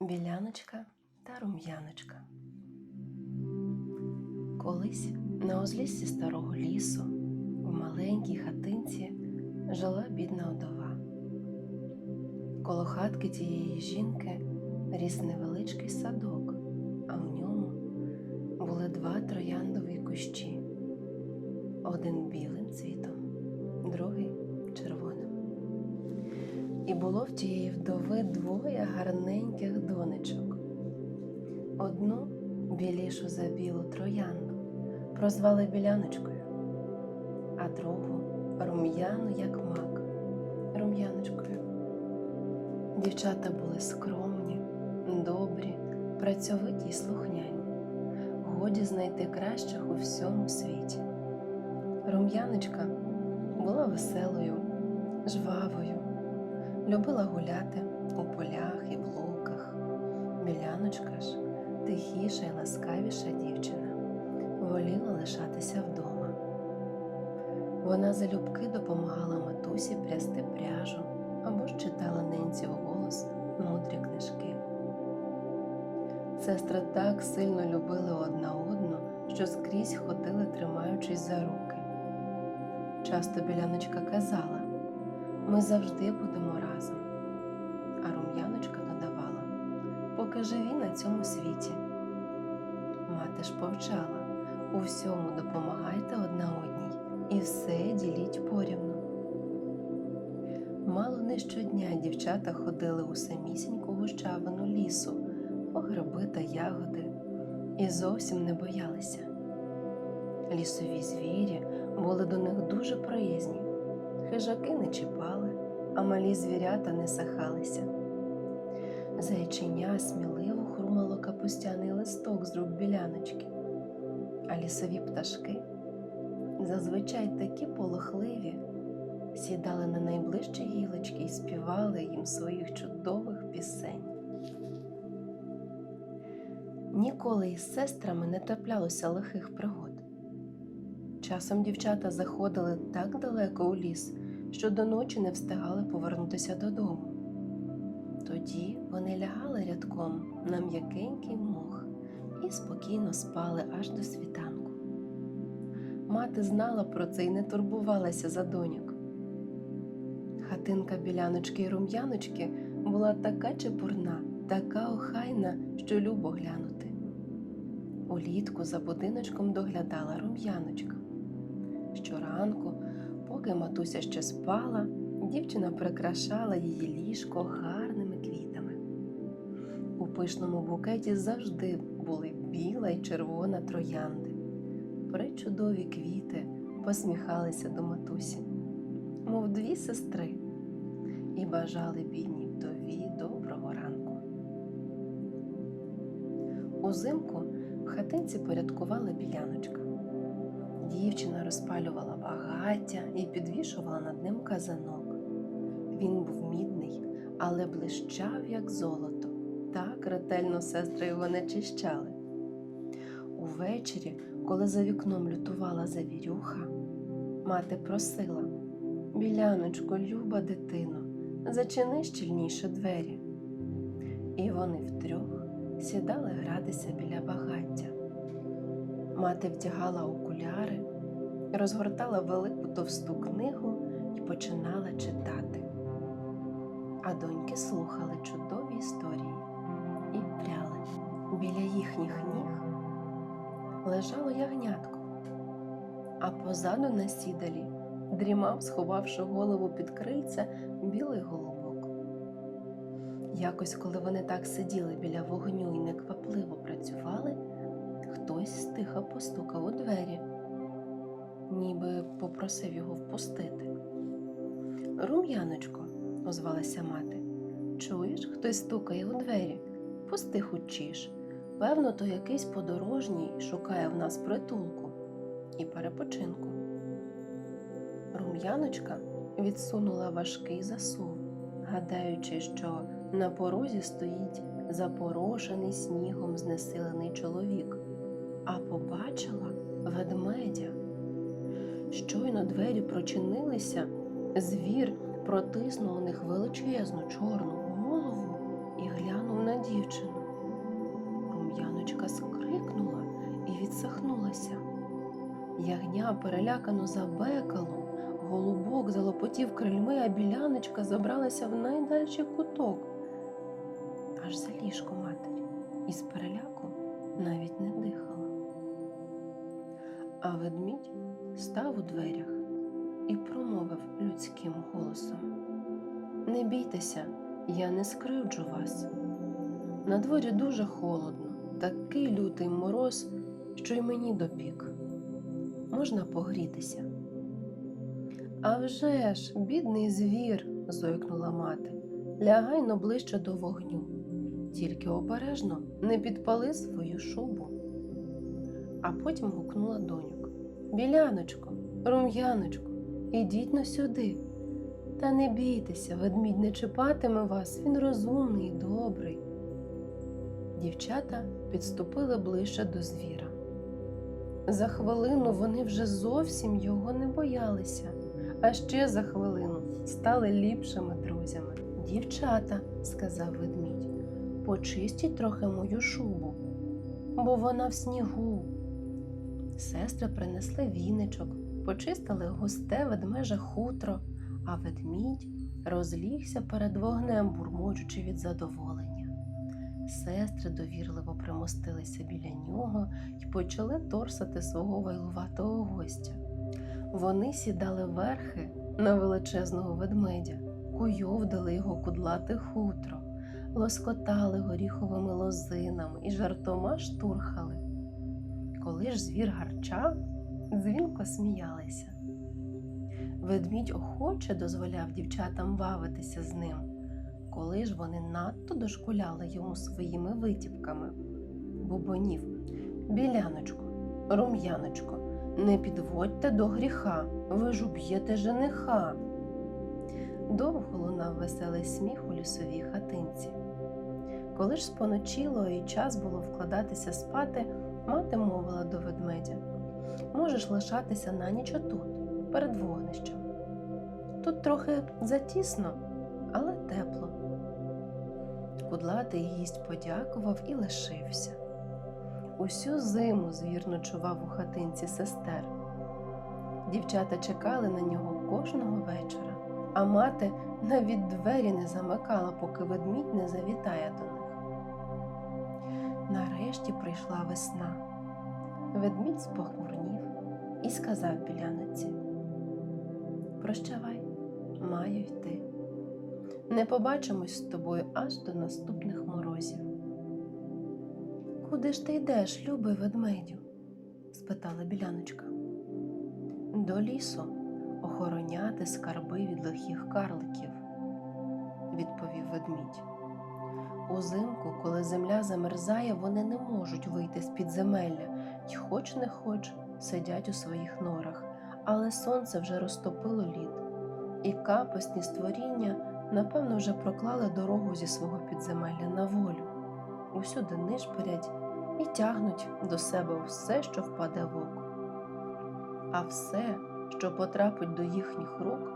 Біляночка та рум'яночка. Колись на узліссі старого лісу в маленькій хатинці жила бідна вдова. Коло хатки тієї жінки ріс невеличкий садок, а в ньому були два трояндові кущі. Один білим цвітом, другий. І було в тієї вдови двоє гарненьких донечок. Одну білішу за білу троянду прозвали біляночкою, а другу рум'яну, як мак, рум'яночкою. Дівчата були скромні, добрі, працьовиті й слухняні. Годі знайти кращих у всьому світі. Рум'яночка була веселою, жвавою, любила гуляти у полях і в луках. Біляночка ж тихіша й ласкавіша дівчина, воліла лишатися вдома. Вона залюбки допомагала матусі прясти пряжу або ж читала ненці вголос мудрі книжки. Сестри так сильно любили одна одну, що скрізь ходили, тримаючись за руки. Часто біляночка казала ми завжди будемо разом. А рум'яночка додавала поки живі на цьому світі. Мати ж повчала у всьому допомагайте одна одній і все діліть порівну. Мало не щодня дівчата ходили у самісіньку гущавину лісу по гриби та ягоди і зовсім не боялися. Лісові звірі були до них дуже приязні, хижаки не чіпали, а малі звірята не сахалися. Зайчиня сміливо хрумало капустяний листок з рук біляночки, а лісові пташки, зазвичай такі полохливі, сідали на найближчі гілочки і співали їм своїх чудових пісень. Ніколи із сестрами не траплялося лихих пригод. Часом дівчата заходили так далеко у ліс, що до ночі не встигали повернутися додому. Тоді вони лягали рядком на м'якенький мох і спокійно спали аж до світанку. Мати знала про це і не турбувалася за доньок. Хатинка біляночки й рум'яночки була така чепурна, така охайна, що любо глянути. Улітку за будиночком доглядала рум'яночка. Щоранку, поки матуся ще спала, дівчина прикрашала її ліжко гарними квітами. У пишному букеті завжди були біла й червона троянди. Пречудові квіти посміхалися до матусі, мов дві сестри, і бажали бідній вдові доброго ранку. Узимку в хатинці порядкувала біляночка. Дівчина розпалювала багаття і підвішувала над ним казанок. Він був мідний, але блищав, як золото. Так ретельно сестри його не чищали. Увечері, коли за вікном лютувала завірюха, мати просила Біляночко, люба дитино, зачини щільніше двері. І вони втрьох сідали гратися біля багаття. Мати вдягала окуляри, розгортала велику товсту книгу і починала читати. А доньки слухали чудові історії і пряли. Біля їхніх ніг лежало ягнятко, а позаду на сідалі дрімав, сховавши голову під крильце, білий голубок. Якось, коли вони так сиділи біля вогню і неквапливо працювали, хтось стиха постукав у двері, ніби попросив його впустити. Рум'яночко, озвалася мати, чуєш, хтось стукає у двері, пусти хучіш. Певно, то якийсь подорожній шукає в нас притулку і перепочинку. Рум'яночка відсунула важкий засув, гадаючи, що на порозі стоїть запорошений снігом знесилений чоловік, а побачила ведмедя. Щойно двері прочинилися, звір протиснув у них величезну чорну голову і глянув на дівчину. Рум'яночка скрикнула і відсахнулася. Ягня перелякано забекало, голубок залопотів крильми, а біляночка забралася в найдальший куток, аж за ліжко матері, і з переляку навіть не дихала. А ведмідь став у дверях і промовив людським голосом: Не бійтеся, я не скривджу вас. На дворі дуже холодно, такий лютий мороз, що й мені допік. Можна погрітися. «А вже ж, бідний звір, зойкнула мати, лягай но ближче до вогню. Тільки обережно не підпали свою шубу. А потім гукнула доньок. Біляночко, рум'яночко, ідіть но сюди. Та не бійтеся, ведмідь не чіпатиме вас, він розумний і добрий. Дівчата підступили ближче до звіра. За хвилину вони вже зовсім його не боялися, а ще за хвилину стали ліпшими друзями. Дівчата, сказав ведмідь, почистіть трохи мою шубу, бо вона в снігу. Сестри принесли віничок, почистили густе ведмеже хутро, а ведмідь розлігся перед вогнем, бурмочучи від задоволення. Сестри довірливо примостилися біля нього і почали торсати свого вайлуватого гостя. Вони сідали верхи на величезного ведмедя, куйовдали його кудлате хутро, лоскотали горіховими лозинами і жартома штурхали. Коли ж звір гарчав, дзвінко сміялися. Ведмідь охоче дозволяв дівчатам бавитися з ним, коли ж вони надто дошкуляли йому своїми витівками. Бубонів, біляночко, рум'яночко, не підводьте до гріха, ви ж уб'єте жениха. Довго лунав веселий сміх у лісовій хатинці. Коли ж споночило і час було вкладатися спати, мати мовила до ведмедя можеш лишатися на ніч отут, перед вогнищем. Тут трохи затісно, але тепло. Кудлатий гість подякував і лишився. Усю зиму звір ночував у хатинці сестер. Дівчата чекали на нього кожного вечора, а мати навіть двері не замикала, поки ведмідь не завітає до них. Нарешті прийшла весна. Ведмідь спохмурнів і сказав біляниці: Прощавай, маю йти. Не побачимось з тобою аж до наступних морозів. Куди ж ти йдеш, любий ведмедю? спитала біляночка. До лісу охороняти скарби від лихих карликів, відповів ведмідь. Узимку, коли земля замерзає, вони не можуть вийти з підземелля й хоч не хоч сидять у своїх норах, але сонце вже розтопило лід, і капосні створіння, напевно, вже проклали дорогу зі свого підземелля на волю. Усюди нишпорять і тягнуть до себе все, що впаде в око. А все, що потрапить до їхніх рук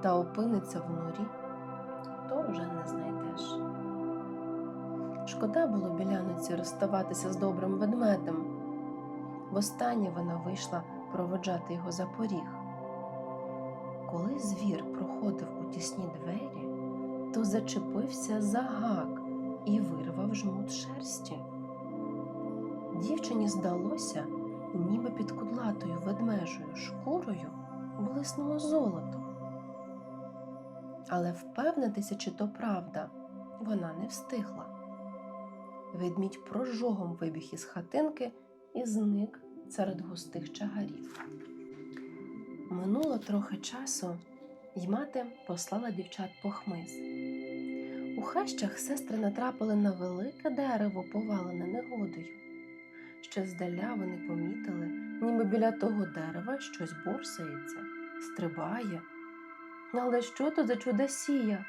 та опиниться в норі, Шкода було біляниці розставатися з добрим ведмедем. Востаннє вона вийшла проводжати його за поріг. Коли звір проходив у тісні двері, то зачепився за гак і вирвав жмут шерсті. Дівчині здалося, ніби під кудлатою ведмежою шкурою блиснуло золото. Але впевнитися, чи то правда, вона не встигла. Ведмідь прожогом вибіг із хатинки і зник серед густих чагарів. Минуло трохи часу, й мати послала дівчат по хмиз. У хащах сестри натрапили на велике дерево, повалене негодою. Ще здаля вони помітили, ніби біля того дерева щось борсається, стрибає. Але що то за чудосія,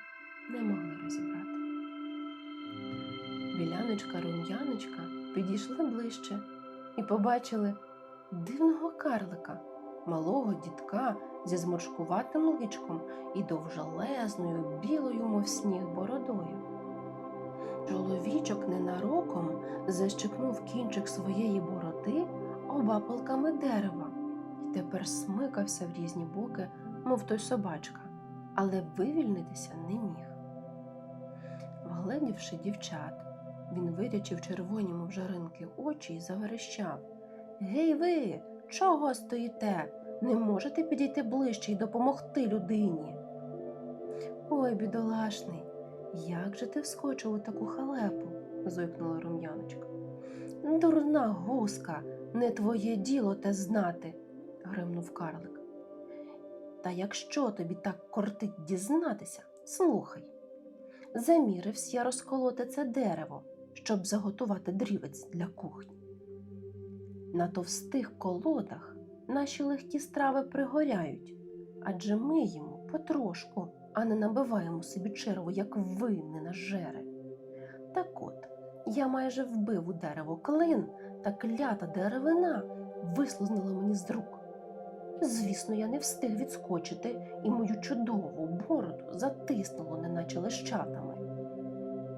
не могли розібрати. Біляночка, рум'яночка підійшли ближче і побачили дивного карлика, малого дітка зі зморшкуватим личком і довжелезною білою, мов сніг, бородою. Чоловічок ненароком защикнув кінчик своєї бороди обапалками дерева і тепер смикався в різні боки, мов той собачка, але вивільнитися не міг. Вгледівши дівчат, він вирячив червоні мов жаринки очі і заверещав. Гей ви, чого стоїте? Не можете підійти ближче і допомогти людині? Ой, бідолашний, як же ти вскочив у таку халепу? зойкнула рум'яночка. Дурна гуска, не твоє діло те знати, гримнув карлик. Та якщо тобі так кортить дізнатися, слухай. Замірився я розколоти це дерево, щоб заготувати дрівець для кухні. На товстих колодах наші легкі страви пригоряють, адже ми їмо потрошку, а не набиваємо собі черву, як ви не нажери. Так от, я майже вбив у дерево клин, та клята деревина вислузнула мені з рук. Звісно, я не встиг відскочити, і мою чудову бороду затиснуло, неначе лещатами.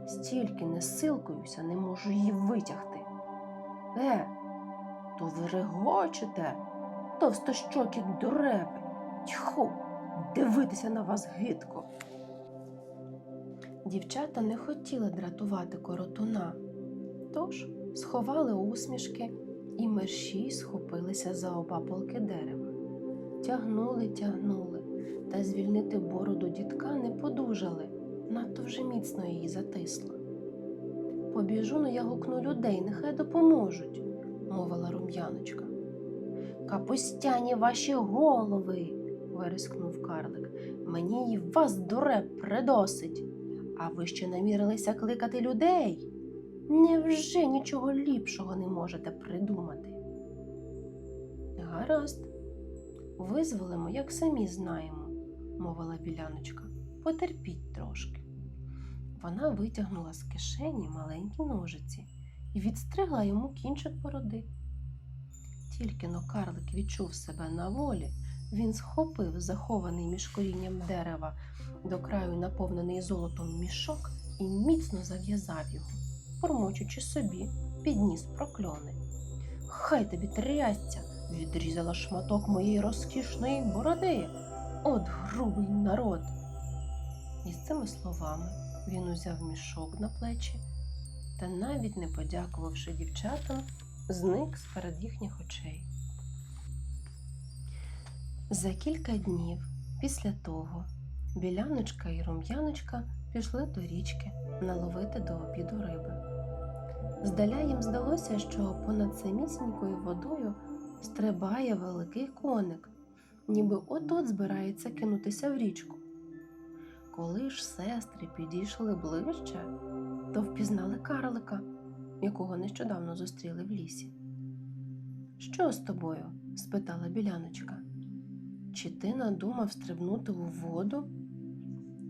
Стільки не силкуюся, не можу її витягти. Е, то ви регочете, товстощокі дуреби. Тьху, дивитися на вас гидко. Дівчата не хотіли дратувати коротуна, тож сховали усмішки і мерщій схопилися за обапалки дерева. Тягнули, тягнули, та звільнити бороду дітка не подужали, надто вже міцно її затисло. Побіжу, но я гукну людей, нехай допоможуть, мовила рум'яночка. Капустяні ваші голови, вирискнув карлик. Мені й вас, дуре, придосить. А ви ще намірилися кликати людей? Невже нічого ліпшого не можете придумати? Гаразд, визволимо, як самі знаємо, мовила біляночка. Потерпіть трошки. Вона витягнула з кишені маленькі ножиці і відстригла йому кінчик бороди. Тільки но карлик відчув себе на волі, він схопив захований між корінням дерева до краю наповнений золотом мішок і міцно зав'язав його, формочучи собі, підніс прокльони. Хай тобі трясця, відрізала шматок моєї розкішної бороди. От грубий народ. І з цими словами він узяв мішок на плечі та, навіть не подякувавши дівчатам, зник з-перед їхніх очей. За кілька днів після того біляночка і рум'яночка пішли до річки наловити до обіду риби. Здаля їм здалося, що понад самісінькою водою стрибає великий коник, ніби от-от збирається кинутися в річку. Коли ж сестри підійшли ближче, то впізнали карлика, якого нещодавно зустріли в лісі. Що з тобою? спитала біляночка. Чи ти надумав стрибнути у воду?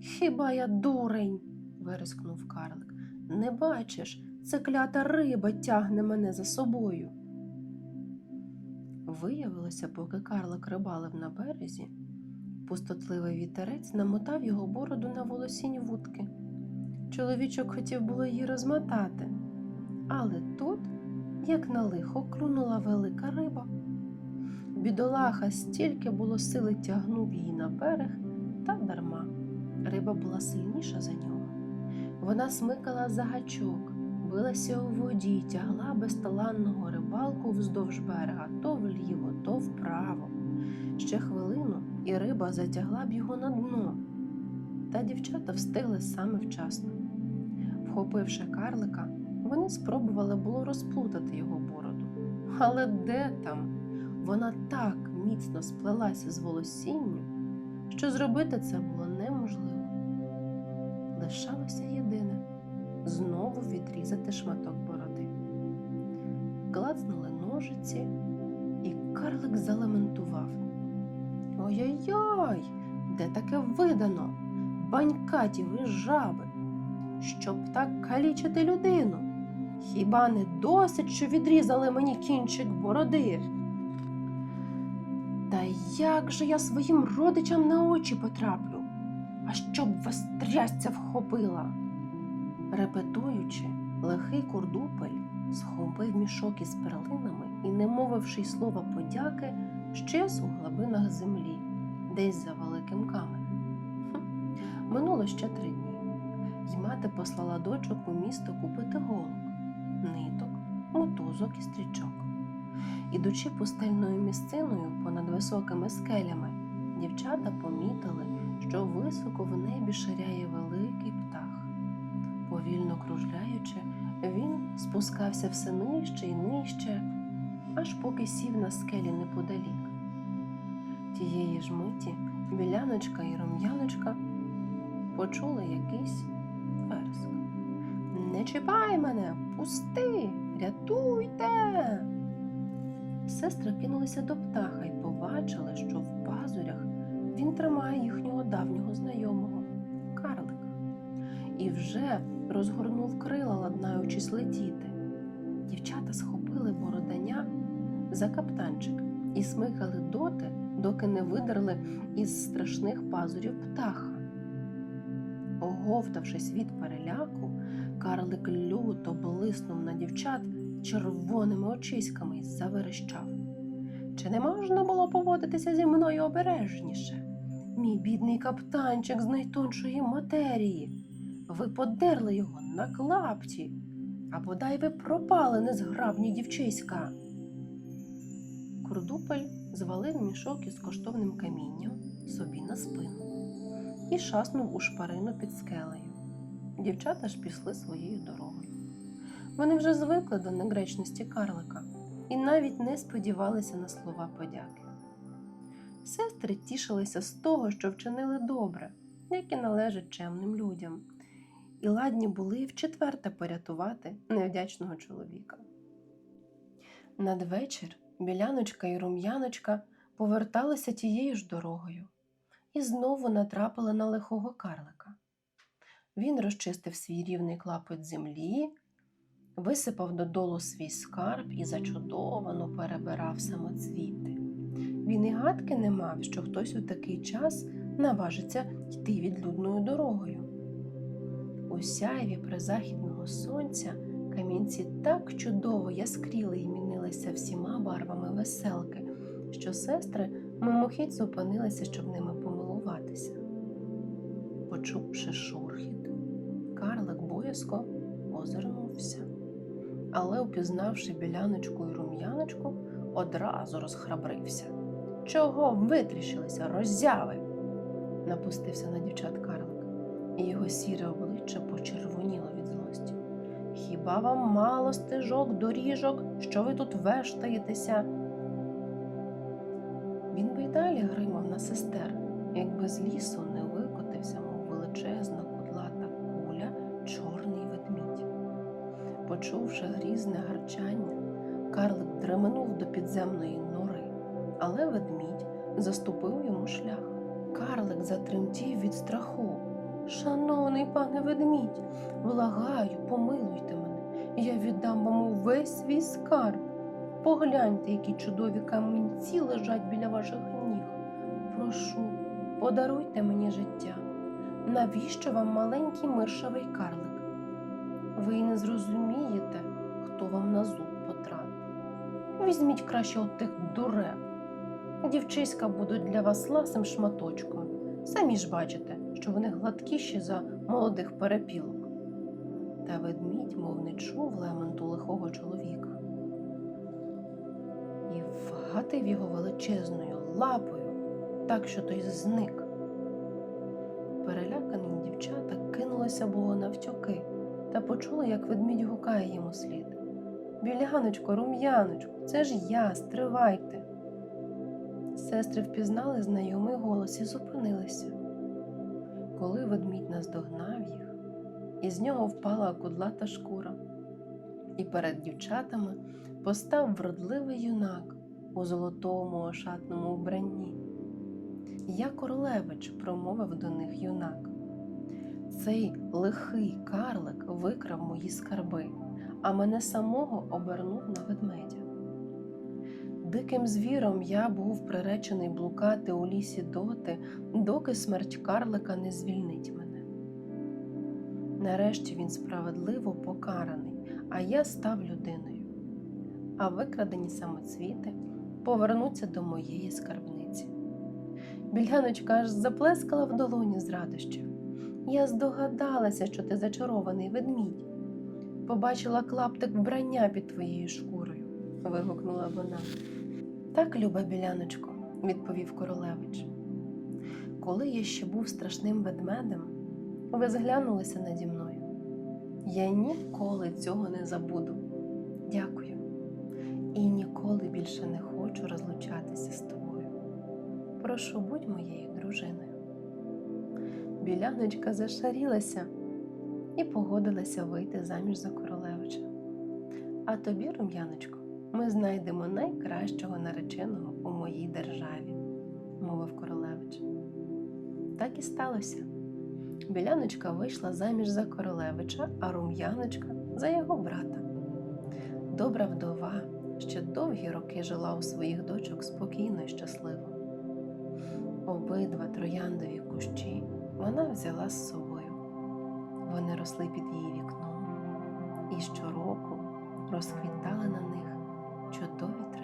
Хіба я дурень? вирискнув карлик. Не бачиш, це клята риба тягне мене за собою. Виявилося, поки карлик рибалив на березі, пустотливий вітерець намотав його бороду на волосінь вудки. Чоловічок хотів було її розмотати, але тут, як на лихо, клюнула велика риба. Бідолаха стільки було сили тягнув її на берег, та дарма. Риба була сильніша за нього. Вона смикала за гачок, билася у воді, тягла безталанного рибалку вздовж берега то вліво, то вправо. Ще хвилину, і риба затягла б його на дно. Та дівчата встигли саме вчасно. Вхопивши карлика, вони спробували було розплутати його бороду. Але де там? Вона так міцно сплелася з волосінню, що зробити це було неможливо. Лишалося єдине знову відрізати шматок бороди. Клацнули ножиці, і карлик залементував. Ой-ой-ой, де таке видано? Банькаті ви жаби, щоб так калічити людину. Хіба не досить, що відрізали мені кінчик бороди? Та як же я своїм родичам на очі потраплю? А щоб вас трясця вхопила? Репетуючи, лихий курдупель схопив мішок із перлинами і, не мовивши й слова подяки, щез у глибинах землі, десь за великим каменем. Минуло ще три дні, й мати послала дочок у місто купити голок, ниток, мотузок і стрічок. Ідучи пустельною місциною понад високими скелями, дівчата помітили, що високо в небі ширяє великий птах. Повільно кружляючи, він спускався все нижче і нижче, аж поки сів на скелі неподалік. Тієї ж миті біляночка і рум'яночка почули якийсь вереск. Не чіпай мене, пусти, рятуйте. Сестри кинулися до птаха і побачили, що в пазурях він тримає їхнього давнього знайомого карлика і вже розгорнув крила, ладнаючись летіти. Дівчата схопили бородання за каптанчик і смикали доти, доки не видерли із страшних пазурів птаха. Оговтавшись від переляку, карлик люто блиснув на дівчат червоними очиськами і заверещав. Чи не можна було поводитися зі мною обережніше? Мій бідний каптанчик з найтоншої матерії. Ви подерли його на клапті, а бодай ви пропали незграбні дівчиська. Курдупель звалив мішок із коштовним камінням собі на спину і шаснув у шпарину під скелею. Дівчата ж пішли своєю дорогою. Вони вже звикли до негречності карлика і навіть не сподівалися на слова подяки. Сестри тішилися з того, що вчинили добре, як і належить чемним людям, і ладні були вчетверте порятувати невдячного чоловіка. Надвечір біляночка і рум'яночка поверталися тією ж дорогою і знову натрапили на лихого карлика. Він розчистив свій рівний клапоть землі, висипав додолу свій скарб і зачудовано перебирав самоцвіти. Він і гадки не мав, що хтось у такий час наважиться йти відлюдною дорогою. У сяйві призахідного сонця камінці так чудово яскріли і мінилися всіма барвами веселки, що сестри мимохідь зупинилися, щоб ними помилуватися. Почувши шурхіт, карлик боязко озирнувся, але, упізнавши біляночку і рум'яночку, одразу розхрабрився. Чого витріщилися, роззяви? напустився на дівчат карлик, і його сіре обличчя почервоніло від злості. Хіба вам мало стежок, доріжок, що ви тут вештаєтеся? Він би й далі гримав на сестер, якби з лісу не викотився, мов величезна кудлата куля, чорний ведмідь. Почувши грізне гарчання, карлик дременув до підземної нори, але ведмідь заступив йому шлях. Карлик затремтів від страху. Шановний пане ведмідь, благаю, помилуйте мене, я віддам вам увесь свій скарб. Погляньте, які чудові камінці лежать біля ваших ніг. Прошу, подаруйте мені життя. Навіщо вам маленький миршавий карлик? Ви й не зрозумієте, хто вам на зуб потрапив. Візьміть краще от тих дуреб. Дівчиська будуть для вас ласим шматочком. Самі ж бачите, що вони гладкіші за молодих перепілок. Та ведмідь, мов не чув лементу лихого чоловіка. І вгатив його величезною лапою, так що той зник. Перелякані дівчата кинулися було навтьоки та почули, як ведмідь гукає йому слід. Біляночко, рум'яночко, це ж я, стривайте. Сестри впізнали знайомий голос і зупинилися. Коли ведмідь наздогнав їх, із нього впала кудлата шкура, і перед дівчатами постав вродливий юнак у золотому ошатному вбранні. Я королевич, промовив до них юнак. Цей лихий карлик викрав мої скарби, а мене самого обернув на ведмедя. Диким звіром я був приречений блукати у лісі доти, доки смерть карлика не звільнить мене. Нарешті він справедливо покараний, а я став людиною. А викрадені самоцвіти повернуться до моєї скарбниці. Біляночка аж заплескала в долоні з радощів. Я здогадалася, що ти зачарований ведмідь. Побачила клаптик вбрання під твоєю шкурою, вигукнула вона. Так, люба біляночко, відповів королевич. Коли я ще був страшним ведмедем, ви зглянулися наді мною. Я ніколи цього не забуду. Дякую. І ніколи більше не хочу розлучатися з тобою. Прошу, будь моєю дружиною. Біляночка зашарілася і погодилася вийти заміж за королевича. А тобі, рум'яночко, ми знайдемо найкращого нареченого у моїй державі, мовив королевич. Так і сталося. Біляночка вийшла заміж за королевича, а рум'яночка за його брата. Добра вдова ще довгі роки жила у своїх дочок спокійно і щасливо. Обидва трояндові кущі вона взяла з собою. Вони росли під її вікном, і щороку розквітали на них чудові традиції.